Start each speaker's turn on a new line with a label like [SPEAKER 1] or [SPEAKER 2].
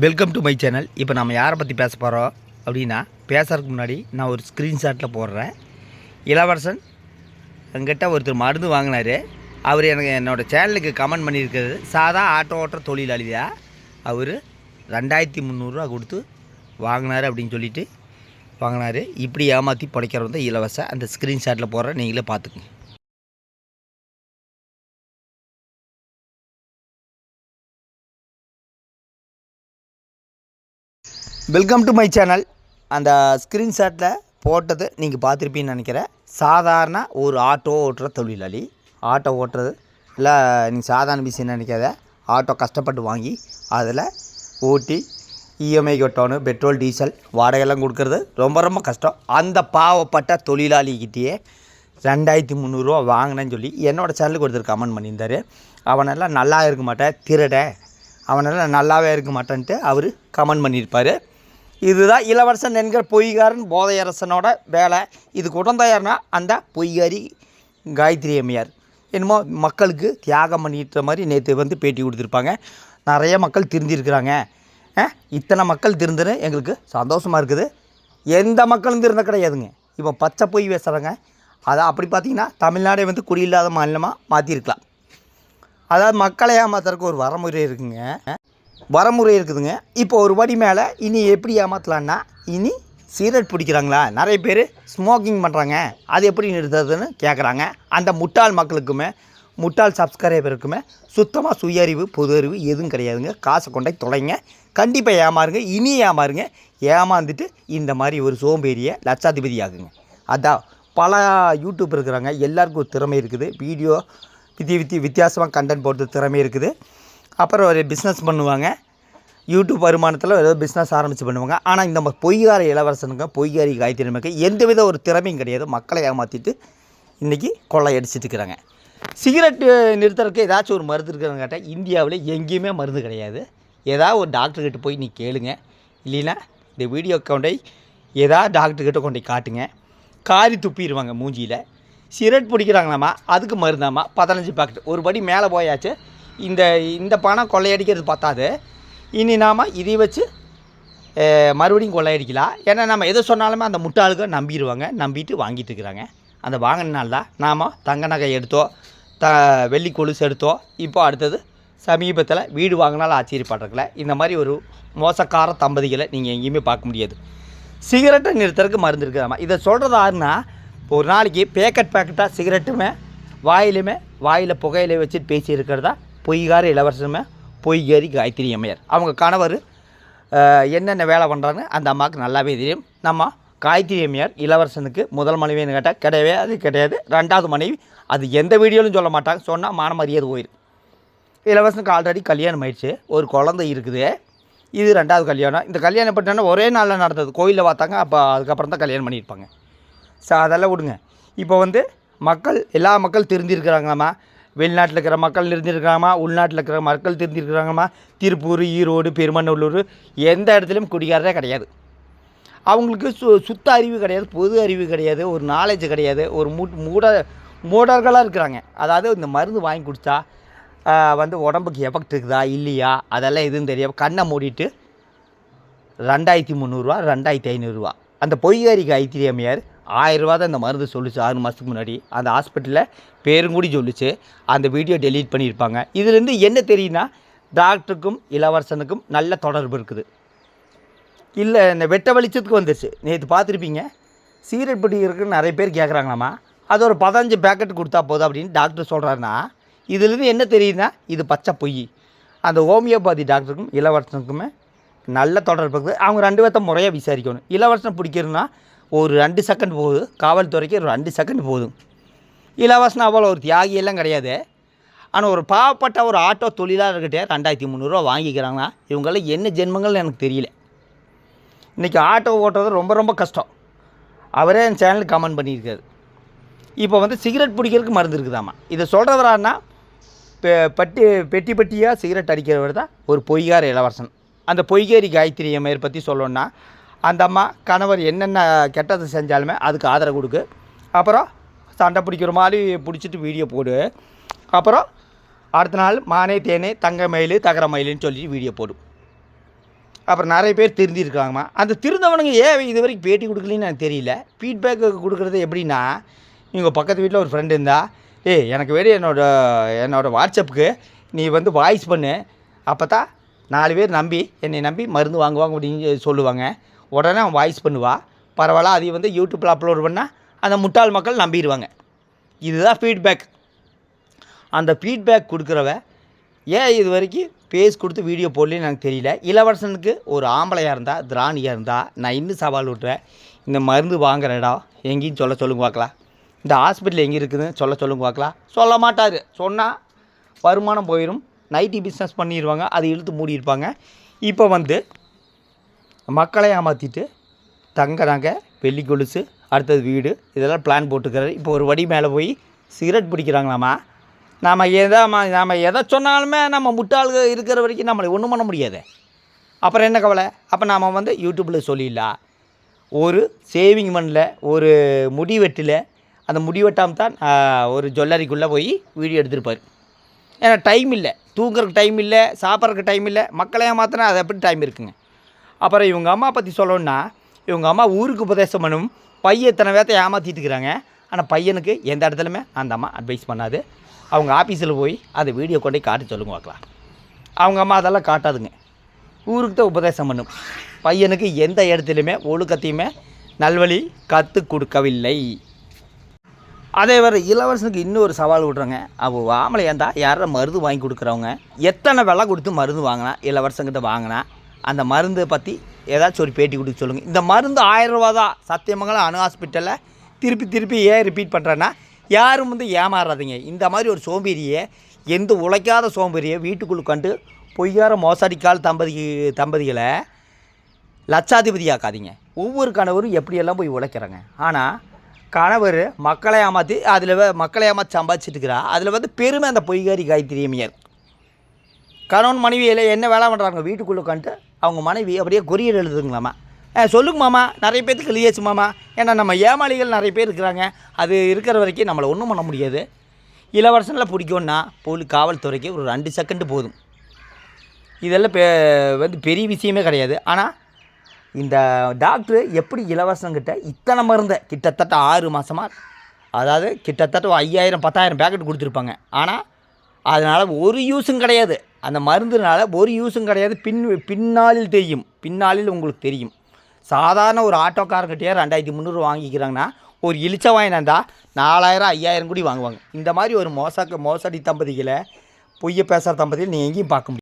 [SPEAKER 1] Welcome to my channel இப்போ நம்ம யாரை பற்றி பேச போகிறோம் அப்படின்னா பேசுறதுக்கு முன்னாடி நான் ஒரு ஸ்க்ரீன்ஷாட்டில் போடுறேன். இளவரசன் என்கிட்ட ஒருத்தர் மருந்து வாங்கினார். அவர் எனக்கு என்னோடய சேனலுக்கு கமெண்ட் பண்ணியிருக்கிறது. சாதா ஆட்டோ ஓட்டுற தொழிலாளியா? அவர் ரெண்டாயிரத்தி முந்நூறுரூவா கொடுத்து வாங்கினார் அப்படின்னு சொல்லிட்டு வாங்கினார். இப்படி ஏமாற்றி பிடைக்கிறவங்க இலவச அந்த ஸ்க்ரீன்ஷாட்டில் போடுறேன். நீங்களே பார்த்துக்குங்க. வெல்கம் டு மை சேனல் அந்த ஸ்க்ரீன்ஷாட்டில் போட்டது நீங்கள் பார்த்துருப்பீங்கன்னு நினைக்கிறேன். சாதாரண ஒரு ஆட்டோ ஓட்டுற தொழிலாளி ஆட்டோ ஓட்டுறது. இல்லை நீங்கள் சாதாரண விஷயம் நினைக்காத. ஆட்டோ கஷ்டப்பட்டு வாங்கி அதில் ஓட்டி இஎம்ஐ கட்டணும் பெட்ரோல் டீசல் வாடகையெல்லாம் கொடுக்கறது. ரொம்ப ரொம்ப கஷ்டம். அந்த பாவப்பட்ட தொழிலாளிகிட்டேயே ரெண்டாயிரத்தி முந்நூறுரூவா வாங்கினேன்னு சொல்லி என்னோடய சேனலுக்கு ஒருத்தர் கமெண்ட் பண்ணியிருந்தார். அவனெல்லாம் நல்லா இருக்க மாட்டேன் திருட. அவனெல்லாம் நல்லாவே இருக்க மாட்டேன்ட்டு அவர் கமெண்ட் பண்ணியிருப்பார். இதுதான் இளவரசன் என்கிற பொய்காரன் போதையரசனோட வேலை. இது குடந்தையார்னா அந்த பொய்காரி காயத்ரி அம்மையார். என்னமோ மக்களுக்கு தியாகம் பண்ணிட்ட மாதிரி நேற்று வந்து பேட்டி கொடுத்துருப்பாங்க. நிறைய மக்கள் திருந்திருக்கிறாங்க. இத்தனை மக்கள் திருந்துன்னு எங்களுக்கு சந்தோஷமாக இருக்குது. எந்த மக்களும் திருந்த கிடையாதுங்க. இப்போ பச்சை பொய் பேசுகிறாங்க அதை அப்படி பார்த்தீங்கன்னா தமிழ்நாடே வந்து குடியில்லாத மாநிலமாக மாற்றிருக்கலாம் அதாவது மக்களை ஏமாத்துறதுக்கு ஒரு வரமுறை இருக்குங்க. வரமுறை இருக்குதுங்க. இப்போ ஒரு படி மேலே இனி எப்படி ஏமாற்றலான்னா இனி சிகரெட் பிடிக்கிறாங்களா? நிறைய பேர் ஸ்மோக்கிங் பண்ணுறாங்க அது எப்படி நிறுத்துறதுன்னு கேட்குறாங்க அந்த முட்டாள் மக்களுக்குமே முட்டாள் சப்ஸ்கிரைபருக்குமே சுத்தமாக சுய அறிவு பொது அறிவு எதுவும் கிடையாதுங்க. காசை கொண்டே தொலைங்க. கண்டிப்பாக ஏமாறுங்க. இனி ஏமாறுங்க. ஏமாந்துட்டு இந்த மாதிரி ஒரு சோம்பேறியை லட்சாதிபதி ஆகுங்க அதான் பல யூடியூப் இருக்கிறாங்க. எல்லாருக்கும் ஒரு திறமை இருக்குது. வீடியோ வித்தி வித்தி வித்தியாசமாக கண்டென்ட் போடுறது திறமை இருக்குது. அப்புறம் ஒரு பிஸ்னஸ் பண்ணுவாங்க. யூடியூப் வருமானத்தில் ஏதோ பிஸ்னஸ் ஆரம்பித்து பண்ணுவாங்க. ஆனால் இந்த பொய்கார இளவரசனுங்க பொய்காரி காய்த்திறமைக்கு எந்தவித ஒரு திறமையும் கிடையாது. மக்களை ஏமாற்றிட்டு இன்றைக்கி கொள்ளையடிச்சிட்டு இருக்கிறாங்க. சிகரெட்டு நிறுத்துறதுக்கு ஏதாச்சும் ஒரு மருந்து இருக்கிறன்னு கேட்டால் இந்தியாவில் எங்கேயுமே மருந்து கிடையாது. ஏதாவது ஒரு டாக்டர்கிட்ட போய் நீ கேளுங்க. இல்லைன்னா இந்த வீடியோ அக்கௌண்ட்டை ஏதாவது டாக்டர்கிட்ட கொண்டு போய் காட்டுங்க. காரி துப்பிடுவாங்க மூஞ்சியில். சிகரெட் பிடிக்கிறாங்களாம்மா அதுக்கு மருந்தாம்மா பதினஞ்சு பாக்கெட் ஒரு படி மேலே போயாச்சு. இந்த இந்த பணம் கொள்ளையடிக்கிறது பத்தாது. இனி நாம் இதை வச்சு மறுபடியும் கொள்ளையடிக்கலாம். ஏன்னா நம்ம எதை சொன்னாலுமே அந்த முட்டாளுக்கு நம்பிடுவாங்க நம்பிட்டு வாங்கிட்டு இருக்கிறாங்க. அந்த வாங்கினால தான் நாம் தங்க நகை எடுத்தோம் த வெள்ளி கொலுசு எடுத்தோம் இப்போ அடுத்தது சமீபத்தில் வீடு வாங்கினாலும் ஆச்சரியப்படுறதுல இந்த மாதிரி ஒரு மோசக்கார தம்பதிகளை நீங்கள் எங்கேயுமே பார்க்க முடியாது. சிகரெட்டை நிறுத்துறதுக்கு மருந்து இருக்குதாம்மா இதை சொல்கிறது யாருன்னா இப்போ ஒரு நாளைக்கு பேக்கெட் பேக்கெட்டாக சிகரெட்டுமே வாயிலுமே வாயில் புகையில வச்சுட்டு பேசி இருக்கிறதா பொய்கார இளவரசனுமே பொய்காரி காயத்ரி அம்மையார். அவங்க கணவர் என்னென்ன வேலை பண்ணுறான்னு அந்த அம்மாவுக்கு நல்லாவே தெரியும். நம்ம காயத்ரி அம்மையார் இளவரசனுக்கு முதல் மனைவின்னு கேட்டால் கிடையவே அது கிடையாது. ரெண்டாவது மனைவி அது எந்த வீடியோலையும் சொல்ல மாட்டாங்க சொன்னால் மான மரியாதை போயிடும் இளவரசனுக்கு ஆல்ரெடி கல்யாணம் ஆயிடுச்சு. ஒரு குழந்தை இருக்குது. இது ரெண்டாவது கல்யாணம். இந்த கல்யாணம் பண்ணிட்டோன்னா ஒரே நாளில் நடந்தது. கோயிலில் பார்த்தாங்க அப்போ அதுக்கப்புறம் தான் கல்யாணம் பண்ணியிருப்பாங்க. ஸோ அதெல்லாம் விடுங்க. இப்போ வந்து மக்கள் எல்லா மக்கள் தெரிஞ்சிருக்கிறாங்களாம்மா. வெளிநாட்டில் இருக்கிற மக்கள் திருந்திருக்கிறாங்கம்மா உள்நாட்டில் இருக்கிற மக்கள் தெரிஞ்சிருக்கிறாங்கம்மா. திருப்பூர் ஈரோடு பெருமநல்லூர் எந்த இடத்துலையும் குடிகாரரே கிடையாது. அவங்களுக்கு சு சுத்த அறிவு கிடையாது பொது அறிவு கிடையாது ஒரு நாலேஜ் கிடையாது ஒரு மூ மூட மூடர்களாக இருக்கிறாங்க. அதாவது இந்த மருந்து வாங்கி குடித்தா வந்து உடம்புக்கு எஃபெக்ட் இருக்குதா இல்லையா? அதெல்லாம் எதுவும் தெரியாது கண்ணை மூடிட்டு ரெண்டாயிரத்தி முந்நூறுரூவா ரெண்டாயிரத்தி ஐநூறுரூவா அந்த பொய்காரிக்கு ஐத்திரி அம்மையார் ஆயிரரூவா தான் இந்த மருந்து சொல்லுச்சு ஆறு மாதத்துக்கு முன்னாடி. அந்த ஹாஸ்பிட்டலில் பேரும் கூடி சொல்லுச்சு. அந்த வீடியோ டெலீட் பண்ணியிருப்பாங்க. இதுலேருந்து என்ன தெரியுன்னா டாக்டருக்கும் இளவரசனுக்கும் நல்ல தொடர்பு இருக்குது. இல்லை இந்த வெட்ட வெளிச்சத்துக்கு வந்துருச்சு. நேற்று பார்த்துருப்பீங்க. சிகரெட் இருக்குன்னு நிறைய பேர் கேட்குறாங்களாம்மா அது ஒரு பதினஞ்சு பேக்கெட் கொடுத்தா போதும் அப்படின்னு டாக்டர் சொல்கிறாருன்னா இதுலேருந்து என்ன தெரியுதுன்னா இது பச்சை பொய். அந்த ஹோமியோபதி டாக்டருக்கும் இளவரசனுக்குமே நல்ல தொடர்பு இருக்குது. அவங்க ரெண்டு பேர்த்த முறையாக விசாரிக்கணும். இளவரசனை பிடிக்கிறதுனா ஒரு ரெண்டு செகண்ட் போகுது. காவல்துறைக்கு ஒரு ரெண்டு செகண்ட் போதும் இலவசம் அவ்வளோ ஒரு தியாகியெல்லாம் கிடையாது. ஆனால் ஒரு பாவப்பட்ட ஒரு ஆட்டோ தொழிலாளர்கிட்ட ரெண்டாயிரத்தி முந்நூறுரூவா வாங்கிக்கிறாங்கன்னா இவங்களாம் என்ன ஜென்மங்கள்னு எனக்கு தெரியல. இன்றைக்கி ஆட்டோ ஓட்டுறது ரொம்ப ரொம்ப கஷ்டம். அவரே என் சேனலுக்கு கமெண்ட் பண்ணியிருக்காரு. இப்போ வந்து சிகரெட் பிடிக்கிறதுக்கு மருந்து இருக்குதாம்மா இதை சொல்கிறவரான்னா பெ- பட்டி பெட்டி பெட்டியாக சிகரெட் அடிக்கிறவர் தான் ஒரு பொய்கார இளவரசன். அந்த பொய்கேரி காயத்ரி அம்மையர் பற்றி சொல்லணுன்னா அந்த அம்மா கணவர் என்னென்ன கெட்டது செஞ்சாலுமே அதுக்கு ஆதரவு கொடுக்கு. அப்புறம் சண்டை பிடிக்கிற மாதிரி பிடிச்சிட்டு வீடியோ போடு. அப்புறம் அடுத்த நாள் மானே தேனே தங்க மயில் தகர மயிலுன்னு சொல்லிட்டு வீடியோ போடும் அப்புறம் நிறைய பேர் திருந்திருக்காங்கம்மா. அந்த திருந்தவனுங்க ஏன் இது வரைக்கும் பேட்டி கொடுக்கலன்னு எனக்கு தெரியல. ஃபீட்பேக் கொடுக்குறது எப்படின்னா இவங்க பக்கத்து வீட்டில் ஒரு ஃப்ரெண்டு இருந்தா ஏய் எனக்கு வேறு என்னோட என்னோட வாட்ஸ்அப்புக்கு நீ வந்து வாய்ஸ் பண்ணு. அப்போ தான் நாலு பேர் நம்பி என்னை நம்பி மருந்து வாங்குவாங்க அப்படின்னு சொல்லுவாங்க. உடனே அவன் வாய்ஸ் பண்ணுவா. பரவாயில்ல அதை வந்து யூடியூப்பில் அப்லோட் பண்ணால் அந்த முட்டாள் மக்கள் நம்பிடுவாங்க. இதுதான் ஃபீட்பேக் அந்த ஃபீட்பேக் கொடுக்குறவ ஏன் இது வரைக்கும் பேஸ் கொடுத்து வீடியோ போடலன்னு எனக்கு தெரியல. இளவரசனுக்கு ஒரு ஆம்பளையாக இருந்தால் திராணியாக இருந்தால் நான் இன்னும் சவால் விட்டுறேன் இந்த மருந்து வாங்குற இடம் எங்கேயும் சொல்ல சொல்லுங்க பார்க்கலாம். இந்த ஹாஸ்பிட்டல் எங்கே இருக்குதுன்னு சொல்ல சொல்லுங்க பார்க்கலாம். சொல்ல மாட்டார். சொன்னால் வருமானம் போயிடும் நைட்டி பிஸ்னஸ் பண்ணிடுவாங்க. அதை இழுத்து மூடியிருப்பாங்க. இப்போ வந்து மக்களை ஏமாற்றிட்டு தங்க வெள்ளி கொலுசு அடுத்தது வீடு இதெல்லாம் பிளான் போட்டுக்கிறாரு. இப்போ ஒரு வடி மேலே போய் சிகரெட் பிடிக்கிறாங்களாமா? நாம் எதை நாம் எதை சொன்னாலுமே நம்ம முட்டாள்க இருக்கிற வரைக்கும் நம்மளை ஒன்றும் பண்ண முடியாது. அப்புறம் என்ன கவலை? அப்போ நாம் வந்து யூடியூப்பில் சொல்லிடலாம் ஒரு சேவிங் மண்ணில் ஒரு முடி வெட்டில். அந்த முடி வெட்டாமல் தான் ஒரு ஜுவல்லரிக்குள்ளே போய் வீடியோ எடுத்திருப்பார். ஏன்னா டைம் இல்லை. தூங்குறதுக்கு டைம் இல்லை சாப்பிட்றதுக்கு டைம் இல்லை. மக்களை மாத்திரம் அது எப்படி டைம் இருக்குங்க? அப்புறம் இவங்க அம்மா பற்றி சொல்லணும்னா இவங்க அம்மா ஊருக்கு உபதேசம் பண்ணும் பையன் இத்தனை பேர்த்த ஏமாற்றிட்டு இருக்கிறாங்க. ஆனால் பையனுக்கு எந்த இடத்துலையுமே அந்த அம்மா அட்வைஸ் பண்ணாது. அவங்க ஆஃபீஸில் போய் அதை வீடியோ கொண்டு காட்ட காட்டி சொல்லுங்க பார்க்கலாம். அவங்க அம்மா அதெல்லாம் காட்டாதுங்க. ஊருக்கு தான் உபதேசம் பண்ணும். பையனுக்கு எந்த இடத்துலையுமே ஒழுக்கத்தையுமே நல்வழி கற்றுக் கொடுக்கவில்லை. அதே வேறு இளவரசனுக்கு இன்னொரு சவால் விட்றாங்க. அவள் வாமலை ஏந்தா யாரா மருந்து வாங்கி கொடுக்குறவங்க. எத்தனை விலை கொடுத்து மருந்து வாங்கினா இளவரசங்கிட்ட வாங்கினா அந்த மருந்தை பற்றி ஏதாச்சும் ஒரு பேட்டி கொடுக்க சொல்லுங்கள் இந்த மருந்து ஆயிரம் ரூபா தான் சத்தியமங்கலம் அணு ஹாஸ்பிட்டலில் திருப்பி திருப்பி ஏன் ரிப்பீட் பண்ணுறேன்னா யாரும் வந்து ஏமாறாதீங்க. இந்த மாதிரி ஒரு சோம்பேறியை எந்த உழைக்காத சோம்பேறியை வீட்டுக்குள்ளே கண்டு பொய்யார மோசடிக்கால் தம்பதி தம்பதிகளை லட்சாதிபதி ஆக்காதீங்க ஒவ்வொரு கணவரும் எப்படியெல்லாம் போய் உழைக்கிறாங்க. ஆனால் கணவர் மக்களை ஏமாற்றி அதில் மக்களை ஏமாற்றி சம்பாதிச்சிட்டு இருக்கிறா அதில் வந்து பெருமை அந்த பொய்காரி காய்த்திரியமையார் கணவன் மனைவியில் என்ன வேலை பண்ணுறாங்க வீட்டுக்குள்ளே உட்காந்துட்டு அவங்க மனைவி அப்படியே கொரியர் எழுதுங்களாமா ஆ சொல்லுங்க மாமா. நிறைய பேர்த்துக்கு லியாச்சு மாமா. ஏன்னா நம்ம ஏமாளிகள் நிறைய பேர் இருக்கிறாங்க. அது இருக்கிற வரைக்கும் நம்மளை ஒன்றும் பண்ண முடியாது. இளவரசனில் பிடிக்கும்னா போலி காவல்துறைக்கு ஒரு ரெண்டு செகண்டு போதும். இதெல்லாம் பெ வந்து பெரிய விஷயமே கிடையாது. ஆனால் இந்த டாக்டர் எப்படி இலவசங்கிட்ட இத்தனை மருந்தை கிட்டத்தட்ட ஆறு மாதமாக அதாவது கிட்டத்தட்ட ஐயாயிரம் பத்தாயிரம் பேக்கெட் கொடுத்துருப்பாங்க. ஆனால் அதனால் ஒரு யூஸும் கிடையாது. அந்த மருந்துனால ஒரு யூஸும் கிடையாது. பின் பின்னாளில் தெரியும். பின்னாளில் உங்களுக்கு தெரியும். சாதாரண ஒரு ஆட்டோக்காரங்கிட்டே ரெண்டாயிரத்தி முந்நூறு வாங்கிக்கிறாங்கன்னா ஒரு இழிச்ச வாங்கினா நாலாயிரம் ஐயாயிரம் கூடி வாங்குவாங்க. இந்த மாதிரி ஒரு மோச மோசடி தம்பதிகளை பொய்யை பேசுகிற தம்பதியில் நீங்கள் எங்கேயும் பார்க்க முடியும்